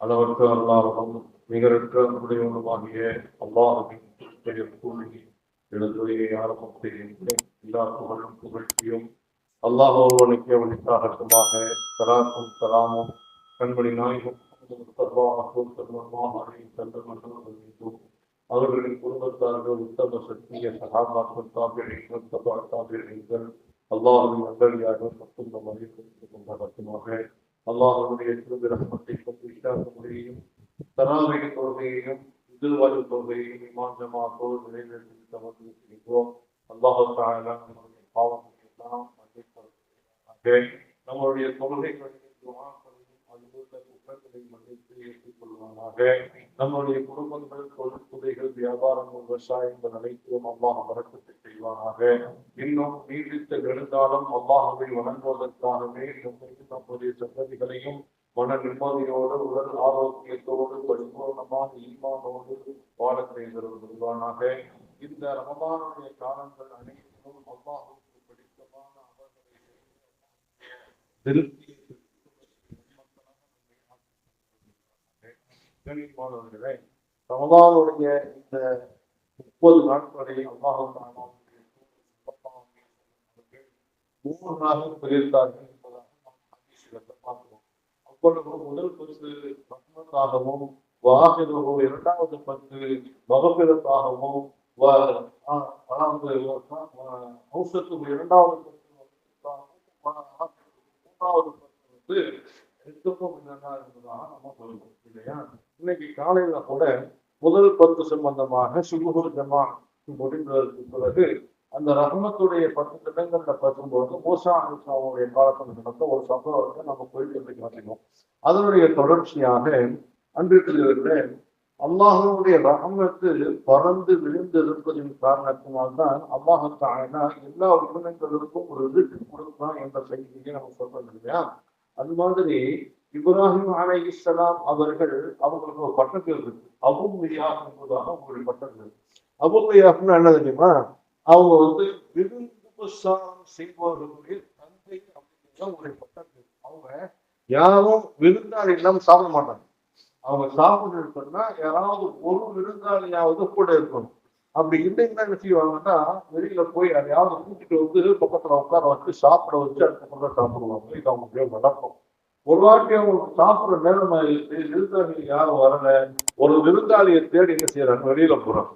அளவற்ற அல்லாஹும் நிகரற்ற உடையவனுமாகிய அல்லாஹுவின் பெயர் கூலி எழுதுரையை ஆரம்பம் செய்கின்றேன் எல்லா புகழும் புகழ்ச்சியும் அல்லாஹ் ஒருவனுக்கு அவனுக்காகட்டுமாக சலாத்தும் சலாமும் கண்மணி நாயகம் அவர்களின் குடும்பத்தார்கள் உத்தம சக்திய சகாபாக்கள் தாபியங்கள் தபா தாபியங்கள் அல்லாஹின் நல்லடியாக மற்றும் நம் அறிவித்து கொண்டாடட்டுமாக அல்லாஹனுடைய திருவிரகத்தை கொண்டு இஷாக முறையையும் தராவிக தொழுகையையும் இதுவாறு தொழுகையையும் இமாஞ்சமாகோடு நிறைவேற்றி தமது இருக்கிறோம் தாயாலா நம்மளுடைய பாவங்களை எல்லாம் மன்னிப்பாக நம்முடைய தொழுகைகளையும் நம்முடைய குடும்பங்கள் தொழிற்துறைகள் வியாபாரங்கள் விவசாயங்கள் அனைத்தும் அல்லாஹ் வரக்கத்தை செய்வானாக. இன்னும் நீடித்த நெடுங்காலம் அல்லாஹவை வணங்குவதற்காகவே நம்மையும் நம்முடைய சந்ததிகளையும் மன நிம்மதியோடு உடல் ஆரோக்கியத்தோடு பரிபூர்ணமாக ஈமானோடு வாழ செய்கிறது செய்திருவானாக இந்த ரமபானுடைய காலங்கள் அனைத்தும் அல்லாஹுக்கு பிடித்தமான அவர்களை திருப்தியை கண்ணியமானவர்களே ரமதானுடைய இந்த முப்பது நாட்களை அல்லாஹும் மூன்று நாளும் பிரித்தார்கள் என்பதாக நாம் ஹதீஸ்களில் பார்க்கிறோம். அப்பொழுது முதல் பத்து ரஹ்மத்தாகவும் வாகிரோ இரண்டாவது பத்து மகபிரத்தாகவும் அதாவது ஔஷத்து இரண்டாவது பத்து மூன்றாவது பத்து வந்து எதுக்கும் என்னன்னா என்பதாக நம்ம சொல்லுவோம் இல்லையா? இன்னைக்கு காலையில கூட முதல் பத்து சம்பந்தமாக சுகுர் ஜமா முடிந்ததற்கு பிறகு அந்த ரஹமத்துடைய பத்து திட்டங்கள்ல பார்க்கும்போது மூசா அலிசாவுடைய காலத்தில் நடந்த ஒரு சம்பவத்தை நம்ம போயிட்டு காட்டினோம். அதனுடைய தொடர்ச்சியாக அன்றைக்கு அல்லாஹனுடைய ரஹமத்து பறந்து விழுந்து இருப்பதின் காரணத்தினால் தான் அல்லாஹானா எல்லா உயிரினங்களுக்கும் ஒரு ரிட்டு கொடுக்கலாம் என்ற செய்தியை நம்ம சொல்றது இல்லையா? அது மாதிரி இப்ராஹிம் அலை இஸ்லாம் அவர்கள் அவங்களுக்கு ஒரு பட்டம் இருக்கு. அபுமியா என்பதாக அவங்களுடைய பட்டம் இருக்கு. அபுமியாப்னு என்ன தெரியுமா? அவங்க வந்து விருந்துபசாரம் செய்பவர்களுடைய தந்தை அப்படிங்கிற ஒரு பட்டம் அவங்க யாரும் விருந்தாளி இல்லாமல் சாப்பிட மாட்டாங்க. அவங்க சாப்பிட்டு இருக்கணும்னா யாராவது ஒரு விருந்தாளியாவது கூட இருக்கணும். அப்படி இல்லைன்னா என்ன செய்வாங்கன்னா வெளியில போய் யாரையாவது கூட்டிட்டு வந்து பக்கத்துல உட்கார வச்சு சாப்பிட வச்சு அதுக்கப்புறம் சாப்பிடுவாங்க. இது அவங்க வளர்க்கும் ஒரு வாட்டி அவங்களுக்கு சாப்பிட்ற நேரம் ஆயிடுச்சு விருந்தாளிகள் யாரும் வரல. ஒரு விருந்தாளியை தேடி என்ன செய்யறாங்க வெளியில போறாங்க.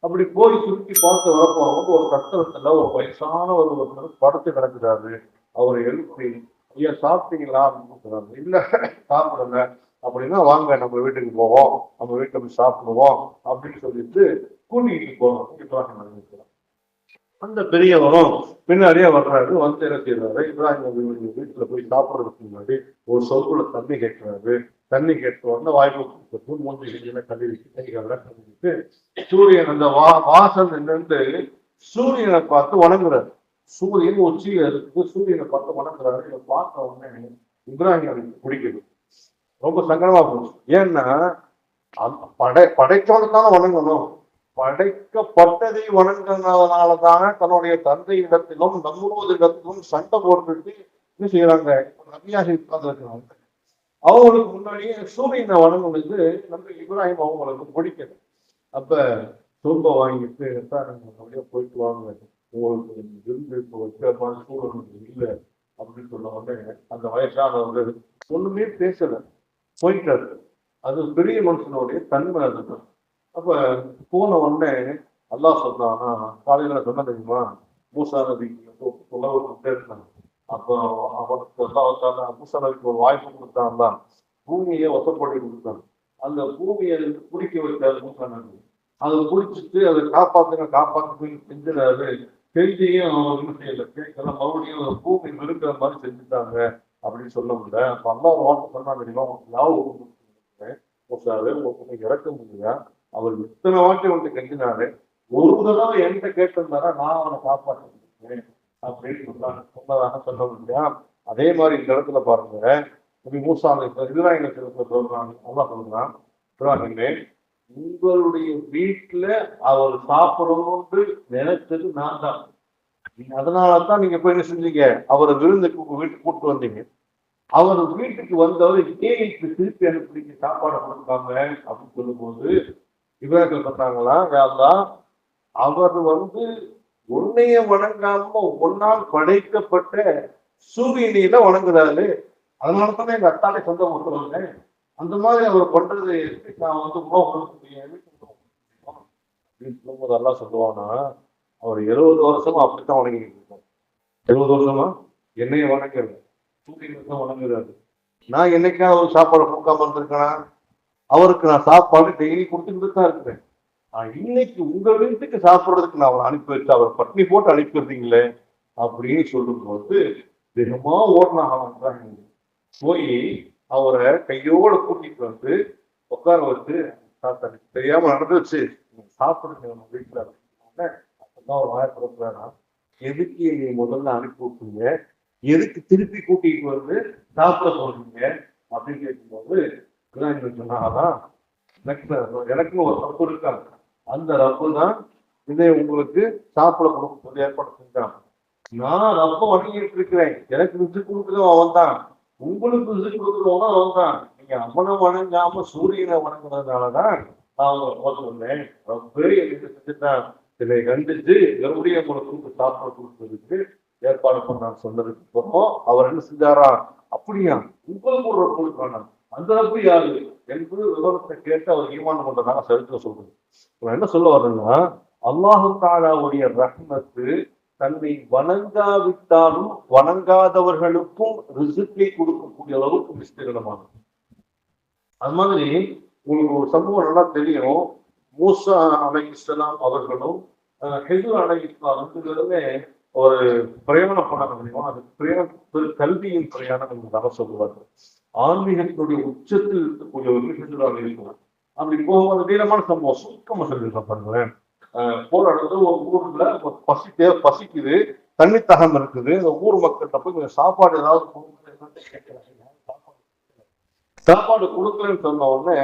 அப்படி போய் சுருக்கி பார்த்து வரப்போறவங்க ஒரு கட்டத்துல ஒரு வயசான ஒரு ஒருத்தர் படுத்து கிடக்குறாரு. அவரை எழுப்பி ஐயா சாப்பிட்டீங்களா? அப்படின்னு இல்ல சாப்பிடல. அப்படின்னா வாங்க நம்ம வீட்டுக்கு போவோம். நம்ம வீட்டுல போய் சாப்பிடுவோம். அப்படின்னு சொல்லிட்டு கூட்டிகிட்டு போவோம் இப்ராஹிம் அந்த பெரியவரும் பின்னாடியே வர்றாரு. வந்து என்ன செய்யறாரு இப்ராஹிம் வீட்டுல போய் சாப்பிடுறதுக்கு முன்னாடி ஒரு சொற்குள்ள தண்ணி கேட்கிறாரு. தண்ணி கேட்ட வந்து வாய்ப்பு மூஞ்சி கையில கழுவி கைகளெல்லாம் கழுவிட்டு சூரியன் அந்த வா வாசல் நின்று சூரியனை பார்த்து வணங்குறாரு. சூரியன் உச்சியில இருக்கு சூரியனை பார்த்து வணங்குறாரு. இதை பார்த்த உடனே இப்ராஹிம் நபிக்கு பிடிக்குது. ரொம்ப சங்கடமா போச்சு. ஏன்னா படை படைச்சோடு தானே வணங்கணும். படைக்கப்பட்டதை வணங்கினதுனால தானே தன்னுடைய தந்தை இடத்திலும் நம்மளோட இடத்திலும் சண்டை போட்டுட்டு என்ன செய்யறாங்க நபியாக உட்கார்ந்துருக்கிறாங்க அவங்களுக்கு முன்னாடியே சூரியனை வணங்குனது நம்ம இப்ராஹிம் அவங்களுக்கு பிடிக்கல. அப்ப சொம்ப வாங்கிட்டு அப்படியே போயிட்டு வாங்க. உங்களுக்கு இருந்து இப்போ வைக்கிற சூழல் இல்லை அப்படின்னு சொன்ன உடனே அந்த வயசானவர் ஒண்ணுமே பேசல. போயிட்டாரு. அது பெரிய மனுஷனுடைய தன்மை அதுதான். அப்ப போன உடனே அல்லாஹ் சொன்னானா காலையில சொன்ன தெரியுமா? மூசா நபி உழவு இருந்தாங்க அப்போ அவனுக்கு அல்லாஹால பூசணருக்கு ஒரு வாய்ப்பு கொடுத்தான்ல பூமியை ஒத்தப்படி கொடுத்தாங்க அந்த பூமியை குடிக்க வைத்தார் மூசா அதை குடிச்சிட்டு அதை காப்பாத்துங்க காப்பாத்துங்க செஞ்சிடாரு கெஞ்சியும் ஒன்றும் செய்யல. கேட்கலாம் மறுபடியும் பூமி நெருக்கிற மாதிரி செஞ்சுட்டாங்க அப்படின்னு சொல்ல முடியல. அப்ப அம்மா ஒரு வார்த்தை சொன்னா தெரியுமா? லாபம் மூசாவே உங்களுக்கு இறக்க முடியல. அவர் இத்தனை வாட்டி வந்து கெஞ்சினாரு. ஒரு தடவை என்கிட்ட கேட்டிருந்தாரா? நான் அவனை காப்பாற்றிருக்கேன் அப்படின்னு சொன்னதாக சொல்ல முடியா அதே மாதிரி இந்த இடத்துல பாருங்க. நபி மூசா இதுதான் எங்க சொல்றாங்க. நல்லா சொல்றான் உங்களுடைய வீட்டுல அவர் சாப்பிடணும்னு நினைச்சது நான் தான். அதனால தான் நீங்க போய் என்ன செஞ்சீங்க? அவரை விருந்துக்கு உங்க வீட்டுக்கு கூப்பிட்டு வந்தீங்க. அவர் வீட்டுக்கு வந்தவர் ஏன் இப்ப திருப்பி அனுப்பிங்க சாப்பாடு கொடுக்காம அப்படின்னு சொல்லும்போது இவர்கள் சொன்னாங்களா யாரெல்லாம் அவர் வந்து உன்னைய வணங்காம ஒன்னால் படைக்கப்பட்ட சூரியனில வணங்குறாரு. அதனாலதான் எங்க அத்தாலே சொந்தம் சொல்லுவாங்க அந்த மாதிரி அவர் பண்றது எப்படி நான் வந்து உணவு கொடுக்க முடியாது அப்படின்னு சொல்லும்போது எல்லாம் சொல்லுவானா அவர் எழுபது வருஷமா அப்படித்தான் வணங்கிட்டு இருக்கோம் எழுபது வருஷமா? என்னைய வணங்குறது சூரியனை தான் வணங்குறாரு. நான் என்னைக்காவது ஒரு சாப்பாடு கொடுக்காம இருந்திருக்கேனா? அவருக்கு நான் சாப்பாடு டெய்லி கொடுத்துட்டு தான் இருக்கிறேன். இன்னைக்கு உங்க வீட்டுக்கு சாப்பிடுறதுக்கு நான் அவரை அனுப்பி வச்சு அவரை பட்னி போட்டு அனுப்பிடுறீங்களே அப்படின்னு சொல்லும்போது தினமா ஓடினாங்க போய் அவரை கையோட கூட்டிட்டு வந்து உட்கார வச்சு தாத்தா தெரியாம நடந்து வச்சு சாப்பிடுங்க நம்ம வீட்டுல அப்படின்னோடனே அப்பதான் அவர் வாய எதுக்கு என்னை முதல்ல அனுப்பி விட்டீங்க? எதுக்கு திருப்பி கூட்டிட்டு வந்து சாப்பிட சொல்றீங்க அப்படின்னு கேட்கும்போது சொன்னாதான் எனக்கு எனக்கும் ஒரு ரப்பு இருக்காங்க அந்த ரப்பு தான் இதை உங்களுக்கு சாப்பிட கொடுக்க ஏற்பாடு செஞ்சான் நான் ரப்ப வணங்கிட்டு இருக்கிறேன். எனக்கு ருசி கொடுக்குறவன் அவன் தான் உங்களுக்கு ருசி கொடுக்குறவனும் அவன் தான் நீங்க அவனை வணங்காம சூரியனை வணங்குறதுனாலதான் நான் அவங்க போக சொன்னேன் ரப்பு எனக்கு செஞ்சுட்டான். இதை கண்டிச்சு மறுபடியும் உங்களுக்கு கொடுத்து சாப்பிட கொடுக்கறதுக்கு ஏற்பாடு பண்ணான்னு சொன்னதுக்கு அப்புறம் அவர் என்ன செஞ்சாரா? அப்படியா? உங்களுக்கு ஒரு ரப்பு இருக்கானா அந்த தப்பு யாரு என்பது விவரத்தை கேட்டு அவர் ஈமான் பண்றதாக சரித்திரம் சொல்றது. நான் என்ன சொல்ல வர்றேன்னா அல்லாஹு தாலாவுடைய ரஹ்மத்து தன்னை வணங்காவிட்டாலும் வணங்காதவர்களுக்கும் ரிசுக்கை கொடுக்கக்கூடிய அளவுக்கு விஸ்தீரணமானது. அது மாதிரி உங்களுக்கு ஒரு சம்பவம் நல்லா தெரியும். மூசா அலை இஸ்லாம் அவர்களும் ஹெது அலை இஸ்லாம் ஒரு பிரயாணம் பண்ண முடியும் அது பிரயாணம் கல்வியின் பிரயாணம் என்பதாக சொல்லுவார்கள். ஆன்மீகத்தினுடைய உச்சத்தில் இருக்கக்கூடியவர்கள் ஹிந்துராக இருக்கிறார் அப்படி போகும்போது நீளமான சம்பவம். சுருக்கமா சொல்லியிருக்கேன் பாருங்களேன். போராடுறது போற இடத்துல ஒரு ஊர்ல பசி தேவை பசிக்குது தண்ணி தகம் இருக்குது. அந்த ஊர் மக்கள்கிட்ட போய் கொஞ்சம் சாப்பாடு ஏதாவது சாப்பாடு கொடுக்கலன்னு சொன்ன உடனே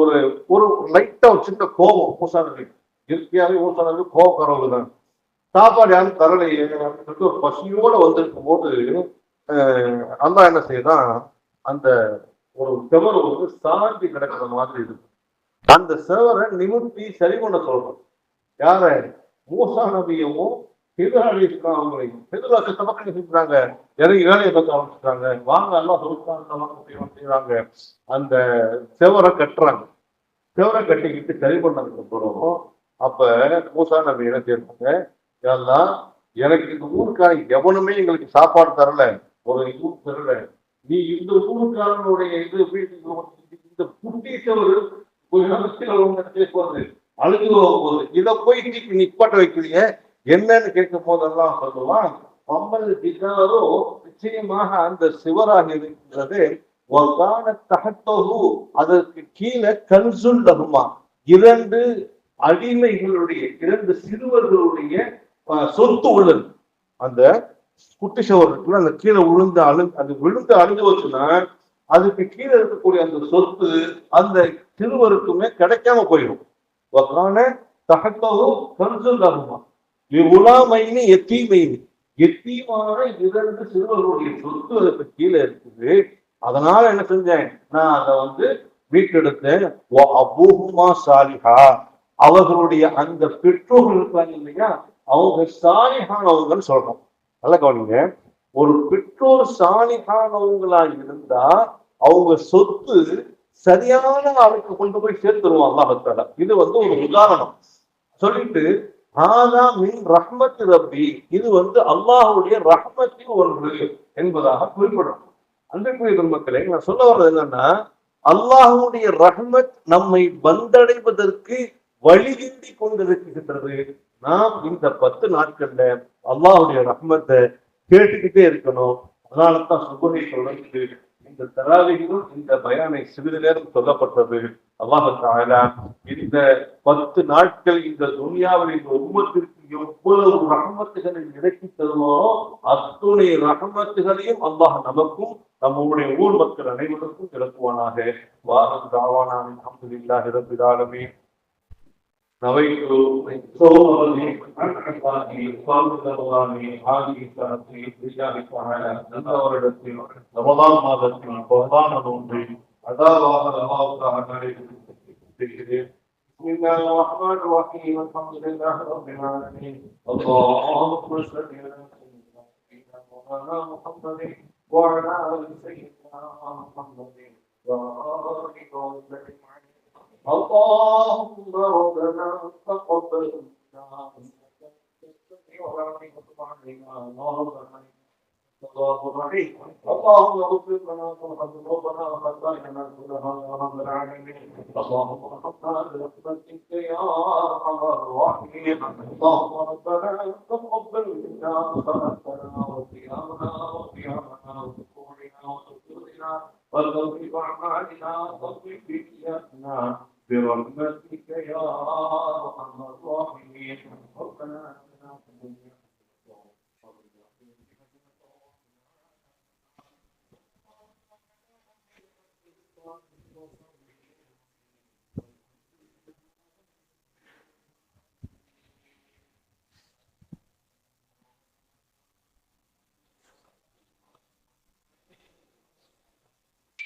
ஒரு ஒரு லைட்டா ஒரு சின்ன கோபம் பூசானது இயற்கையாவே பூசானது கோபக்காரவங்க தான். சாப்பாடு யாரும் தரலையே அப்படின்னு சொல்லிட்டு ஒரு பசியோட வந்திருக்கும் போது அஹ் என்ன செய்யறான் அந்த ஒரு செவரு வந்து சாஞ்சி கிடக்கிற மாதிரி இருக்கு. அந்த செவரை நிமிர்த்தி சரி பண்ண சொல்றோம். யார? மூசா நபியமும் ஹிதராலி அவங்களையும் ஹிதராக்கு தமக்கு செஞ்சுறாங்க இறங்கி வேலையை பார்க்க ஆரம்பிச்சுட்டாங்க. வாங்க எல்லாம் சொல்லிட்டாங்க செய்யறாங்க அந்த செவரை கட்டுறாங்க. செவரை கட்டிக்கிட்டு சரி பண்ணதுக்கு அப்புறம் அப்ப மூசா நபி என்ன செய்யறாங்க எல்லாம் எனக்கு இந்த ஊருக்காரன் எவனுமே எங்களுக்கு சாப்பாடு தரல. ஒரு இது தரல. நீ இந்த ஊருக்காரனுடைய இது வீட்டுக்கு இந்த குட்டீசவர் போகுது அழுது போகுது இதை போய் இன்னைக்கு நிப்பாட்ட வைக்கிறீங்க. என்னன்னு கேட்கும் போதெல்லாம் சொல்லுவான் பம்பல் திகாரோ நிச்சயமாக அந்த சிவராக இருக்கிறது. ஒகான தகத்தகு. அதற்கு கீழே கன்சுல் லகுமா இரண்டு அடிமைகளுடைய இரண்டு சிறுவர்களுடைய சொத்து உள்ளது. அந்த குட்டி சவர் இருக்குல்ல அந்த கீழே விழுந்து அழு அது விழுந்து அழுந்து வச்சுன்னா அதுக்கு கீழே இருக்கக்கூடிய அந்த சொத்து அந்த சிறுவருக்குமே கிடைக்காம போயிடும். தகத்தவும் தகக்கவும் ஆகுமா எத்தீமைனு. எத்தீமான இரண்டு சிறுவர்களுடைய சொத்து அதுக்கு கீழே இருக்குது. அதனால என்ன செஞ்சேன்? நான் அதை வந்து மீட்டெடுத்தேன். வ அபூஹுமா சாலிஹா. அவர்களுடைய அந்த பெற்றோர்கள் இருக்காங்க இல்லையா? அவங்க சாலிஹானவங்கன்னு சொல்றோம். நல்லா கவனிங்க. ஒரு பெற்றோர் சாலிஹானவங்களா இருந்தா அவங்க சொத்து சரியான ஆளுக்கு கொண்டு போய் சேர்த்துருவாங்க அல்லாஹால இது வந்து ஒரு உதாரணம். சொல்லிட்டு ஆதா மின் ரஹ்மத் ரப்பி. இது வந்து அல்லாஹுடைய ரஹ்மத்தின் ஒன்று என்பதாக குறிப்பிடணும். அன்றைக்குரிய பெருமக்களே நான் சொல்ல வர்றது என்னன்னா அல்லாஹுடைய ரஹ்மத் நம்மை வந்தடைவதற்கு வழிகிண்டி கொண்டிருக்கின்றது. நாம் இந்த பத்து நாட்கள்ல அல்லாவுடைய ரஹ்மத்தை கேட்டுக்கிட்டே இருக்கணும். அதனால தான் சுபகை தொடர்ந்து இந்த தராவிகளும் இந்த பயானை சிறிது நேரம் சொல்லப்பட்டது அல்லாஹால இந்த பத்து நாட்கள் இந்த துனியாவில் இந்த உம்மத்திற்கு எவ்வளவு ரகமத்துகளை இறக்கி தருமோ அத்துணை ரகமத்துகளையும் அல்லாஹ் நமக்கும் நம்முடைய ஊர் மக்கள் அனைவருக்கும் இறக்குவானாக. வாரம் தாவானாவின் அஹமதுல்லாஹி ரபில் ஆலமீன் نويت صوم الله வாழ்ந்தவரானே ஆகிய தரத்தில் நல்ல வருடத்தில் ரமதான் மாதத்தில் பொருளான நோன்பில் அதாவாக அல்லாவுக்காக நடைபெறுகிறேன் بسم الله الرحمن الرحيم الحمد لله رب العالمين اللهم صل على سيدنا مولانا محمد وعلى ال سيدنا محمد وآله وسلم اللهم ربنا تقبل منا الله الرحيم اللهم اغفر لنا ذنوبنا وخطايانا كلها يا رب العالمين اللهم ارحمنا برحمتك يا ارحم الراحمين اللهم ربنا تقبل منا صلاتنا وصيامنا